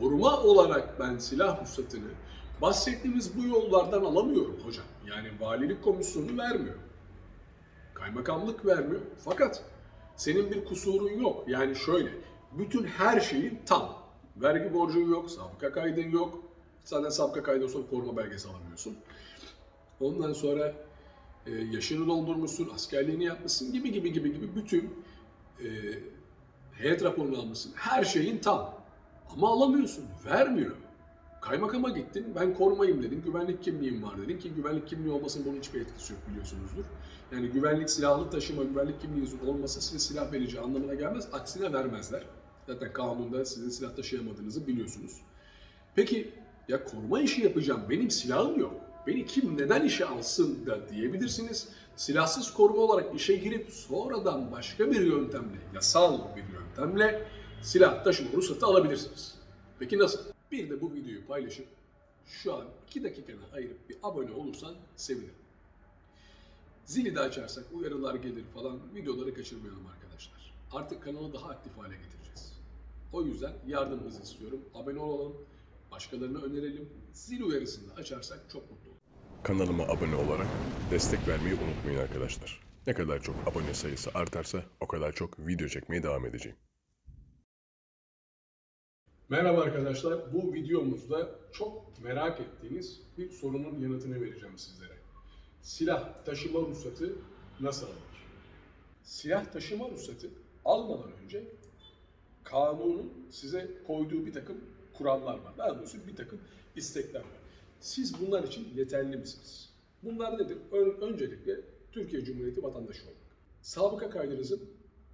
koruma olarak ben silah ruhsatını bahsettiğimiz bu yollardan alamıyorum hocam. Yani valilik komisyonu vermiyor. Kaymakamlık vermiyor. Fakat senin bir kusurun yok. Yani şöyle, bütün her şeyin tam. Vergi borcun yok, sabıka kaydın yok. Zaten sabıka kaydı sonra koruma belgesi alamıyorsun. Ondan sonra e, yaşını doldurmuşsun, askerliğini yapmışsın gibi gibi gibi gibi bütün e, heyet raporunu almışsın. Her şeyin tam. Ama alamıyorsun, vermiyor. Kaymakama gittin, ben korumayım dedin, güvenlik kimliğim var dedin ki güvenlik kimliği olmasının bunun hiçbir etkisi yok biliyorsunuzdur. Yani güvenlik silahlı taşıma, güvenlik kimliğinizin olması size silah vereceği anlamına gelmez. Aksine vermezler. Zaten kanunda sizin silah taşıyamadığınızı biliyorsunuz. Peki ya koruma işi yapacağım, benim silahım yok. Beni kim neden işe alsın da diyebilirsiniz. Silahsız koruma olarak işe girip sonradan başka bir yöntemle, yasal bir yöntemle silah taşıma ruhsatı alabilirsiniz. Peki nasıl? Bir de bu videoyu paylaşıp şu an 2 dakikanı ayırıp bir abone olursan sevinirim. Zili de açarsak uyarılar gelir falan videoları kaçırmayalım arkadaşlar. Artık kanalı daha aktif hale getireceğiz. O yüzden yardımınızı istiyorum. Abone olalım, başkalarına önerelim. Zil uyarısını da açarsak çok mutlu olurum. Kanalıma abone olarak destek vermeyi unutmayın arkadaşlar. Ne kadar çok abone sayısı artarsa o kadar çok video çekmeye devam edeceğim. Merhaba arkadaşlar. Bu videomuzda çok merak ettiğiniz bir sorunun yanıtını vereceğim sizlere. Silah taşıma ruhsatı nasıl alınır? Silah taşıma ruhsatı almadan önce kanunun size koyduğu bir takım kurallar var. Daha doğrusu bir takım istekler var. Siz bunlar için yeterli misiniz? Bunlar nedir? Ön- öncelikle Türkiye Cumhuriyeti vatandaşı olmak. Sabıka kaydınızın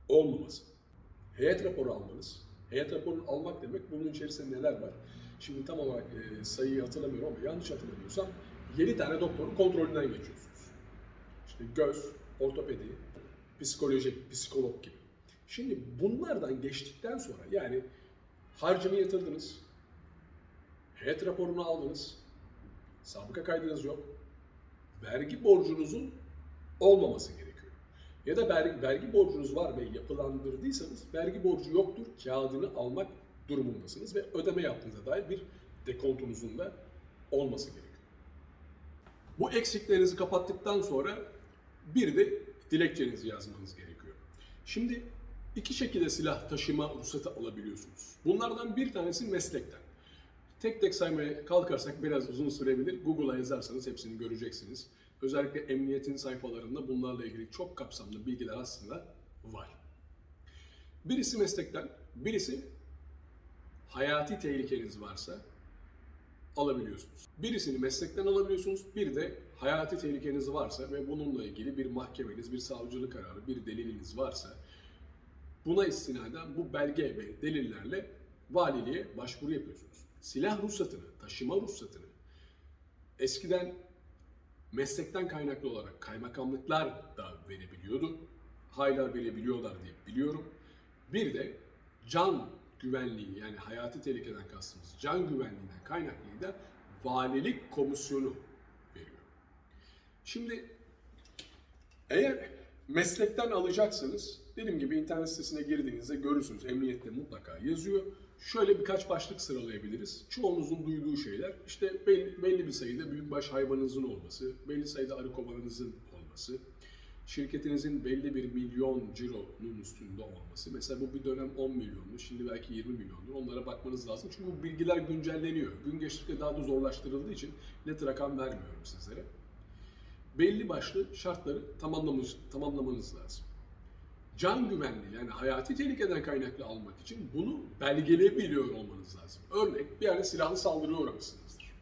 olmaması. Heyet raporu almanız. Heyet raporunu almak demek bunun içerisinde neler var? Şimdi tam olarak e, sayıyı hatırlamıyorum ama yanlış hatırlamıyorsam 7 tane doktorun kontrolünden geçiyorsunuz. İşte göz, ortopedi, psikoloji, psikolog gibi. Şimdi bunlardan geçtikten sonra yani harcını yatırdınız, heyet raporunu aldınız, sabıka kaydınız yok, vergi borcunuzun olmaması gerekiyor. Ya da vergi, vergi borcunuz var ve yapılandırdıysanız vergi borcu yoktur, kağıdını almak durumundasınız ve ödeme yaptığınıza dair bir dekontunuzun da olması gerekiyor. Bu eksiklerinizi kapattıktan sonra bir de dilekçenizi yazmanız gerekiyor. Şimdi iki şekilde silah taşıma ruhsatı alabiliyorsunuz. Bunlardan bir tanesi meslekten. Tek tek saymaya kalkarsak biraz uzun sürebilir. Google'a yazarsanız hepsini göreceksiniz. Özellikle emniyetin sayfalarında bunlarla ilgili çok kapsamlı bilgiler aslında var. Birisi meslekten, birisi hayati tehlikeniz varsa alabiliyorsunuz. Birisini meslekten alabiliyorsunuz, bir de hayati tehlikeniz varsa ve bununla ilgili bir mahkemeniz, bir savcılık kararı, bir deliliniz varsa buna istinaden bu belge ve delillerle valiliğe başvuru yapıyorsunuz. Silah ruhsatını, taşıma ruhsatını eskiden meslekten kaynaklı olarak kaymakamlıklar da verebiliyordu. Hala verebiliyorlar diye biliyorum. Bir de can güvenliği yani hayati tehlikeden kastımız can güvenliğinden kaynaklı da valilik komisyonu veriyor. Şimdi eğer meslekten alacaksanız dediğim gibi internet sitesine girdiğinizde görürsünüz. Emniyette mutlaka yazıyor. Şöyle birkaç başlık sıralayabiliriz. Çoğunuzun duyduğu şeyler işte belli, belli bir sayıda büyükbaş hayvanınızın olması, belli sayıda arı kovanınızın olması, şirketinizin belli bir milyon cironun üstünde olması. Mesela bu bir dönem 10 milyondu, şimdi belki 20 milyondur. Onlara bakmanız lazım. Çünkü bu bilgiler güncelleniyor. Gün geçtikçe daha da zorlaştırıldığı için net rakam vermiyorum sizlere. Belli başlı şartları tamamlamış, tamamlamanız lazım. Can güvenliği yani hayati tehlikeden kaynaklı almak için bunu belgeleyebiliyor olmanız lazım. Örnek bir yerde silahlı saldırıya uğramışsınızdır.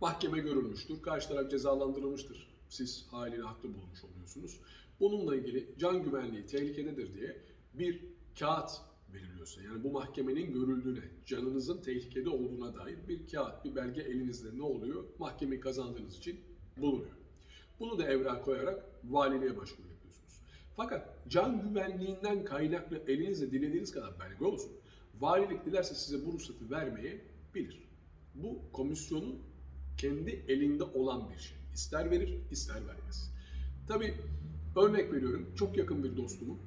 Mahkeme görülmüştür, karşı taraf cezalandırılmıştır. Siz haliyle haklı bulmuş oluyorsunuz. Bununla ilgili can güvenliği tehlikededir diye bir kağıt veriliyorsa yani bu mahkemenin görüldüğüne, canınızın tehlikede olduğuna dair bir kağıt, bir belge elinizde ne oluyor? Mahkemeyi kazandığınız için bulunuyor. Bunu da evrak koyarak valiliğe başvuru yapıyorsunuz. Fakat can güvenliğinden kaynaklı elinizde dilediğiniz kadar belge olsun. Valilik dilerse size bu ruhsatı vermeye bilir. Bu komisyonun kendi elinde olan bir şey. İster verir, ister vermez. Tabi örnek veriyorum, çok yakın bir dostumun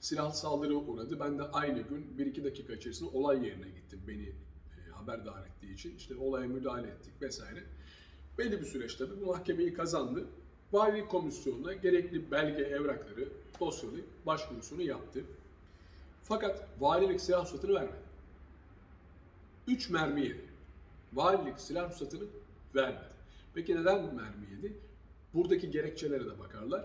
silahlı saldırı uğradı. Ben de aynı gün 1-2 dakika içerisinde olay yerine gittim beni e, haberdar ettiği için. İşte olaya müdahale ettik vesaire. Belli bir süreç tabii bu mahkemeyi kazandı. Valilik komisyonuna gerekli belge, evrakları dosyalayıp başvurusunu yaptı. Fakat valilik silah ruhsatını vermedi. 3 mermi yedi. Valilik silah ruhsatını vermedi. Peki neden mermi yedi? Buradaki gerekçelere de bakarlar.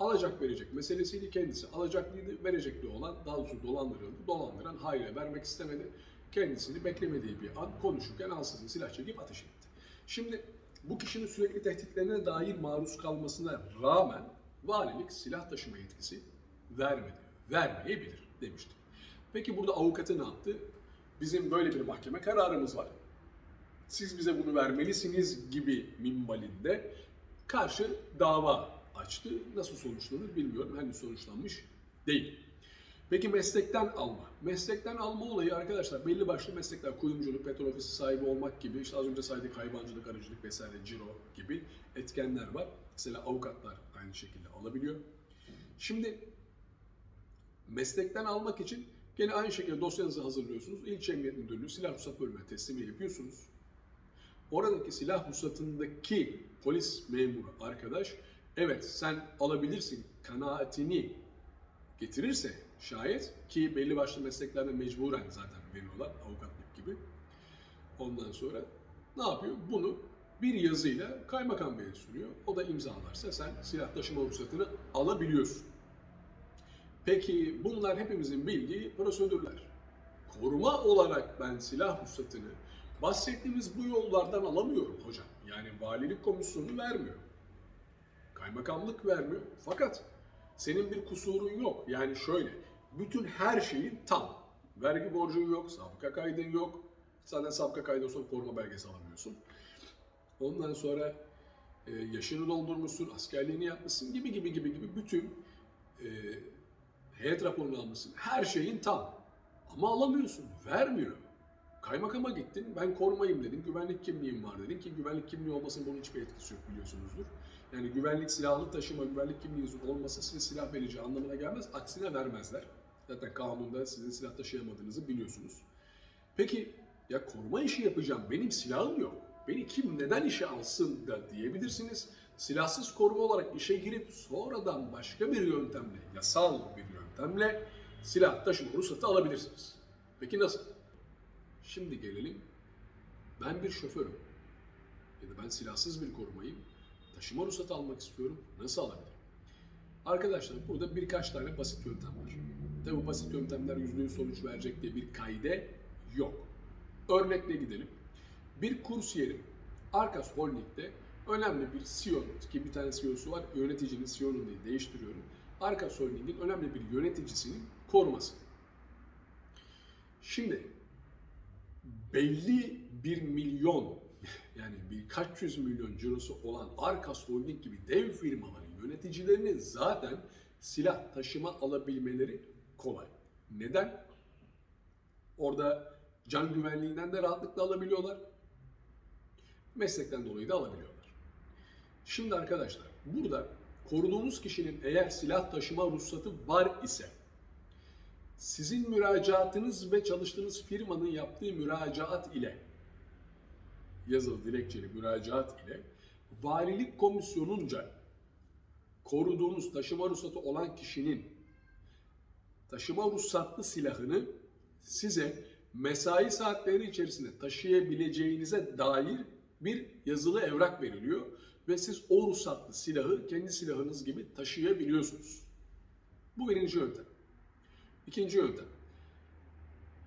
Alacak verecek meselesiydi kendisi. Alacaklıydı, verecekli olan daha doğrusu dolandırıldı. Dolandıran hayra vermek istemedi. Kendisini beklemediği bir an konuşurken ansızın silah çekip ateş etti. Şimdi bu kişinin sürekli tehditlerine dair maruz kalmasına rağmen valilik silah taşıma yetkisi vermedi. Vermeyebilir demişti. Peki burada avukatı ne yaptı? Bizim böyle bir mahkeme kararımız var. Siz bize bunu vermelisiniz gibi minvalinde karşı dava açtı. Nasıl sonuçlanır bilmiyorum. Henüz sonuçlanmış değil. Peki meslekten alma. Meslekten alma olayı arkadaşlar belli başlı meslekler, kuyumculuk, petrol ofisi sahibi olmak gibi, işte az önce saydık hayvancılık, arıcılık vesaire, ciro gibi etkenler var. Mesela avukatlar aynı şekilde alabiliyor. Şimdi meslekten almak için gene aynı şekilde dosyanızı hazırlıyorsunuz. İlçe Emniyet Müdürlüğü Silah Ruhsat Bölümüne teslim yapıyorsunuz. Oradaki silah ruhsatındaki polis memuru arkadaş evet sen alabilirsin kanaatini getirirse şayet ki belli başlı mesleklerde mecburen zaten veriyorlar avukatlık gibi. Ondan sonra ne yapıyor? Bunu bir yazıyla kaymakam beye sunuyor. O da imzalarsa sen silah taşıma ruhsatını alabiliyorsun. Peki bunlar hepimizin bildiği prosedürler. Koruma olarak ben silah ruhsatını bahsettiğimiz bu yollardan alamıyorum hocam. Yani valilik komisyonu vermiyor. Kaymakamlık vermiyor. Fakat senin bir kusurun yok. Yani şöyle, bütün her şeyin tam. Vergi borcun yok, sabıka kaydın yok. Zaten sabıka kaydı olsa koruma belgesi alamıyorsun. Ondan sonra e, yaşını doldurmuşsun, askerliğini yapmışsın gibi gibi gibi gibi bütün e, heyet raporunu almışsın. Her şeyin tam. Ama alamıyorsun, vermiyor. Kaymakama gittin, ben korumayım dedin, güvenlik kimliğim var dedin ki güvenlik kimliği olmasının bunun hiçbir etkisi yok biliyorsunuzdur. Yani güvenlik silahlı taşıma, güvenlik kimliğinizin olması size silah verici anlamına gelmez, aksine vermezler. Zaten kanunda sizin silah taşıyamadığınızı biliyorsunuz. Peki ya koruma işi yapacağım, benim silahım yok. Beni kim neden işe alsın da diyebilirsiniz. Silahsız koruma olarak işe girip sonradan başka bir yöntemle, yasal bir yöntemle silah taşıma ruhsatı alabilirsiniz. Peki nasıl? Şimdi gelelim. Ben bir şoförüm. Ya da ben silahsız bir korumayım. Taşıma ruhsatı almak istiyorum. Nasıl alabilirim? Arkadaşlar burada birkaç tane basit yöntem var. Tabi bu basit yöntemler %100 sonuç verecek diye bir kaide yok. Örnekle gidelim. Bir kursiyerin Arkas Holding'de önemli bir CEO ki bir tane CEO'su var. Yöneticinin CEO'nu diye değiştiriyorum. Arkas Holding'in önemli bir yöneticisinin koruması. Şimdi belli bir milyon yani birkaç yüz milyon cirosu olan Arkas Holding gibi dev firmaların yöneticilerinin zaten silah taşıma alabilmeleri kolay. Neden? Orada can güvenliğinden de rahatlıkla alabiliyorlar. Meslekten dolayı da alabiliyorlar. Şimdi arkadaşlar burada koruduğunuz kişinin eğer silah taşıma ruhsatı var ise sizin müracaatınız ve çalıştığınız firmanın yaptığı müracaat ile yazılı dilekçeli müracaat ile valilik komisyonunca koruduğunuz taşıma ruhsatı olan kişinin taşıma ruhsatlı silahını size mesai saatleri içerisinde taşıyabileceğinize dair bir yazılı evrak veriliyor ve siz o ruhsatlı silahı kendi silahınız gibi taşıyabiliyorsunuz. Bu birinci yöntem. İkinci yöntem.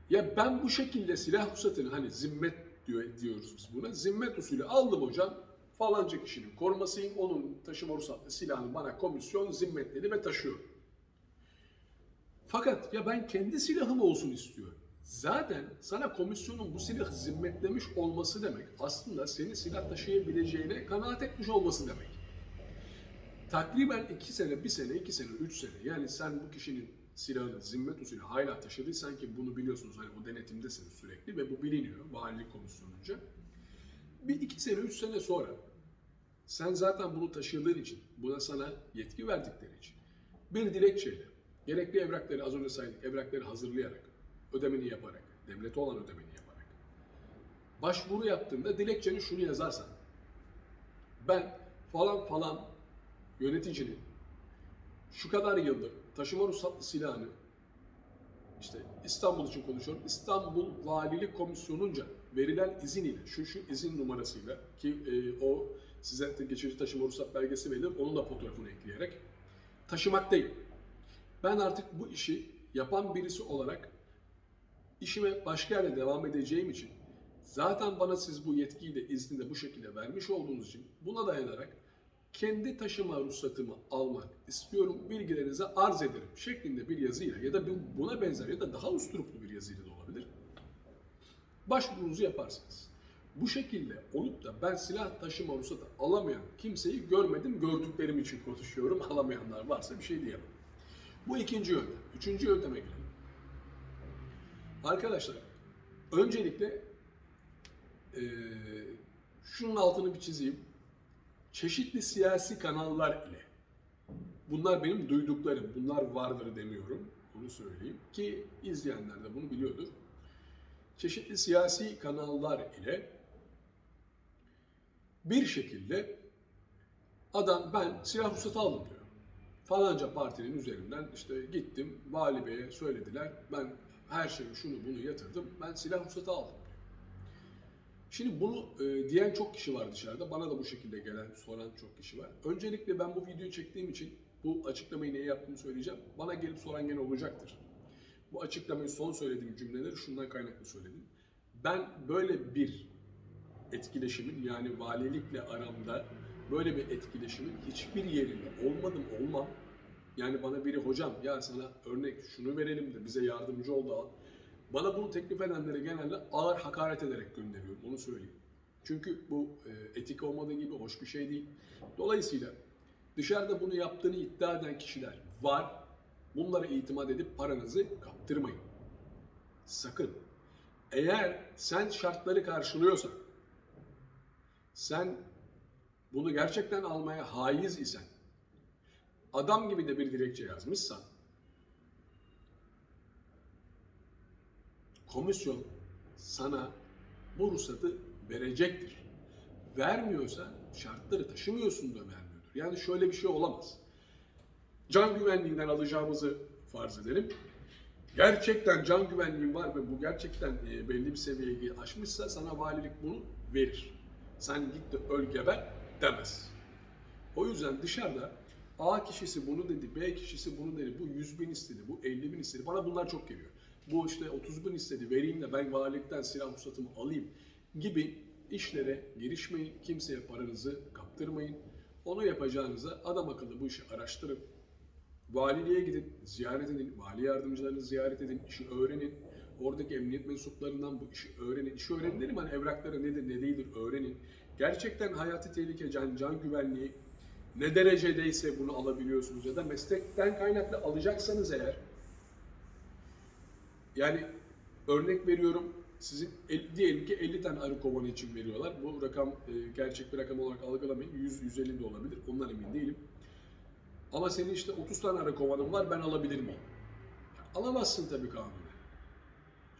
Ya ben bu şekilde silah ruhsatını hani zimmet diyor, diyoruz biz buna. Zimmet usulü aldım hocam. Falanca kişinin korumasıyım. Onun taşıma ruhsatlı silahını bana komisyon zimmetledi ve taşıyorum. Fakat ya ben kendi silahım olsun istiyorum. Zaten sana komisyonun bu silahı zimmetlemiş olması demek aslında seni silah taşıyabileceğine kanaat etmiş olması demek. Takriben 2 sene, 1 sene, 2 sene, 3 sene yani sen bu kişinin silahını zimmet usulü hala taşıdıysan ki bunu biliyorsunuz hani o denetimdesiniz sürekli ve bu biliniyor valilik komisyonunca. Bir iki sene, üç sene sonra sen zaten bunu taşıdığın için, buna sana yetki verdikleri için bir dilekçeyle gerekli evrakları az önce saydık, evrakları hazırlayarak, ödemeni yaparak, devlete olan ödemeni yaparak, başvuru yaptığında dilekçeni şunu yazarsan, ben falan falan yöneticinin şu kadar yıldır taşıma ruhsatlı silahını işte İstanbul için konuşuyorum. İstanbul Valilik Komisyonu'nca verilen izin ile, şu şu izin numarasıyla ki e, o size geçici taşıma ruhsat belgesi verilir, onun da fotoğrafını ekleyerek taşımaktayım. Ben artık bu işi yapan birisi olarak işime başka yerde devam edeceğim için zaten bana siz bu yetkiyi de izni de bu şekilde vermiş olduğunuz için buna dayanarak kendi taşıma ruhsatımı almak istiyorum, bilgilerinize arz ederim şeklinde bir yazıyla ya da bu- buna benzer ya da daha usturuplu bir yazıyla da olabilir. Başvurunuzu yaparsınız. Bu şekilde olup da ben silah taşıma ruhsatı alamayan kimseyi görmedim, gördüklerim için konuşuyorum. Alamayanlar varsa bir şey diyemem. Bu ikinci yöntem. Üçüncü yönteme gelelim. Arkadaşlar, öncelikle eee, şunun altını bir çizeyim. Çeşitli siyasi kanallar ile, bunlar benim duyduklarım, bunlar vardır demiyorum, bunu söyleyeyim ki izleyenler de bunu biliyordur. Çeşitli siyasi kanallar ile bir şekilde adam ben silah ruhsatı aldım diyor. Falanca partinin üzerinden işte gittim vali beye söylediler ben her şeyi şunu bunu yatırdım ben silah ruhsatı aldım. Şimdi bunu e, diyen çok kişi var dışarıda. Bana da bu şekilde gelen, soran çok kişi var. Öncelikle ben bu videoyu çektiğim için bu açıklamayı niye yaptığımı söyleyeceğim. Bana gelip soran gene olacaktır. Bu açıklamayı son söylediğim cümleleri şundan kaynaklı söyledim. Ben böyle bir etkileşimin yani valilikle aramda böyle bir etkileşimin hiçbir yerinde olmadım olmam. Yani bana biri hocam ya sana örnek şunu verelim de bize yardımcı ol da. Bana bunu teklif edenlere genelde ağır hakaret ederek gönderiyorum onu söyleyeyim. Çünkü bu e, etik olmadığı gibi hoş bir şey değil. Dolayısıyla dışarıda bunu yaptığını iddia eden kişiler var. Bunlara itimat edip paranızı kaptırmayın. Sakın. Eğer sen şartları karşılıyorsan, sen bunu gerçekten almaya haiz isen, adam gibi de bir dilekçe yazmışsan, komisyon sana bu ruhsatı verecektir. Vermiyorsa şartları taşımıyorsun da vermiyordur. Yani şöyle bir şey olamaz. Can güvenliğinden alacağımızı farz edelim. Gerçekten can güvenliğin var ve bu gerçekten e, belli bir seviyeyi aşmışsa sana valilik bunu verir. Sen git de öl geber demez. O yüzden dışarıda A kişisi bunu dedi, B kişisi bunu dedi, bu 100 bin istedi, bu 50 bin istedi. Bana bunlar çok geliyor. Bu işte 30 bin istedi, vereyim de ben valilikten silah ruhsatımı alayım gibi işlere girişmeyin. Kimseye paranızı kaptırmayın. Onu yapacağınıza adam akıllı bu işi araştırın. Valiliğe gidin, ziyaret edin, vali yardımcılarını ziyaret edin, işi öğrenin. Oradaki emniyet mensuplarından bu işi öğrenin. İşi öğrenin dedim hani evrakları nedir, ne değildir öğrenin. Gerçekten hayati tehlike, can, can güvenliği ne derecedeyse bunu alabiliyorsunuz ya da meslekten kaynaklı alacaksanız eğer yani örnek veriyorum sizin el- diyelim ki 50 tane arı kovanı için veriyorlar. Bu rakam e, gerçek bir rakam olarak algılamayın. 100 150 de olabilir. Ondan emin değilim. Ama senin işte 30 tane arı kovanın var ben alabilir miyim? Alamazsın tabii kanunen.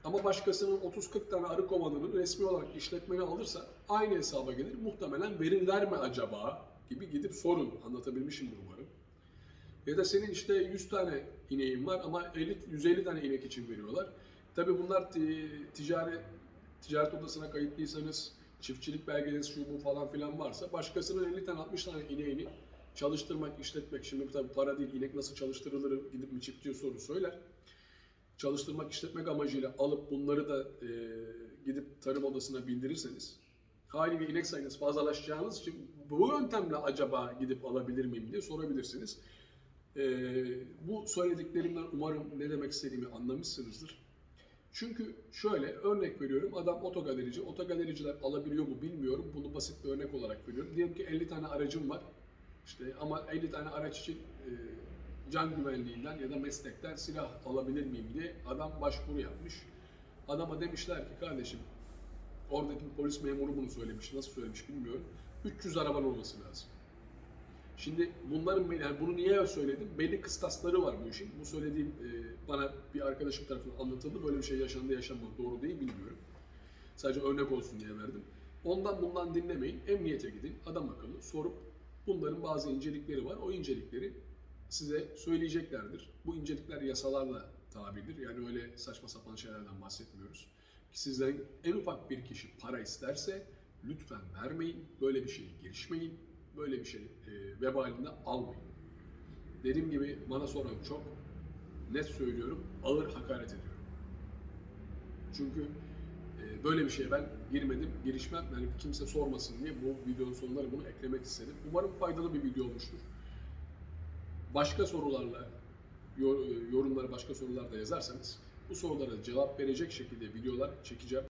Ama başkasının 30-40 tane arı kovanının resmi olarak işletmeni alırsa aynı hesaba gelir. Muhtemelen verirler mi acaba gibi gidip sorun. Anlatabilmişimdir umarım. Ya da senin işte 100 tane ineğin var ama 50, 150 tane inek için veriyorlar. Tabii bunlar ti- ticari, ticaret odasına kayıtlıysanız, çiftçilik belgeleriniz şu bu falan filan varsa başkasının 50 tane 60 tane ineğini çalıştırmak, işletmek. Şimdi tabii para değil, inek nasıl çalıştırılır gidip bir çiftçiye soru söyler. Çalıştırmak, işletmek amacıyla alıp bunları da e, gidip tarım odasına bildirirseniz haliyle inek sayınız fazlalaşacağınız için bu yöntemle acaba gidip alabilir miyim diye sorabilirsiniz. Ee, bu söylediklerimden umarım ne demek istediğimi anlamışsınızdır. Çünkü şöyle örnek veriyorum adam otogalerici. Otogalericiler alabiliyor mu bilmiyorum. Bunu basit bir örnek olarak veriyorum. Diyelim ki 50 tane aracım var. İşte ama 50 tane araç için e, can güvenliğinden ya da meslekten silah alabilir miyim diye adam başvuru yapmış. Adama demişler ki kardeşim oradaki polis memuru bunu söylemiş. Nasıl söylemiş bilmiyorum. 300 araban olması lazım. Şimdi bunların yani bunu niye söyledim? Belli kıstasları var bu işin. Bu söylediğim e, bana bir arkadaşım tarafından anlatıldı. Böyle bir şey yaşandı yaşanmadı doğru değil bilmiyorum. Sadece örnek olsun diye verdim. Ondan bundan dinlemeyin. Emniyete gidin. Adam akıllı sorup bunların bazı incelikleri var. O incelikleri size söyleyeceklerdir. Bu incelikler yasalarla tabidir. Yani öyle saçma sapan şeylerden bahsetmiyoruz. Sizden en ufak bir kişi para isterse lütfen vermeyin. Böyle bir şeye girişmeyin. Böyle bir şey e, vebalinde almayın. Dediğim gibi bana soran çok. Net söylüyorum. Ağır hakaret ediyorum. Çünkü e, böyle bir şeye ben girmedim, girişmem. Yani kimse sormasın diye bu videonun sonuna bunu eklemek istedim. Umarım faydalı bir video olmuştur. Başka sorularla, yor- yorumlara başka sorular da yazarsanız bu sorulara cevap verecek şekilde videolar çekeceğim.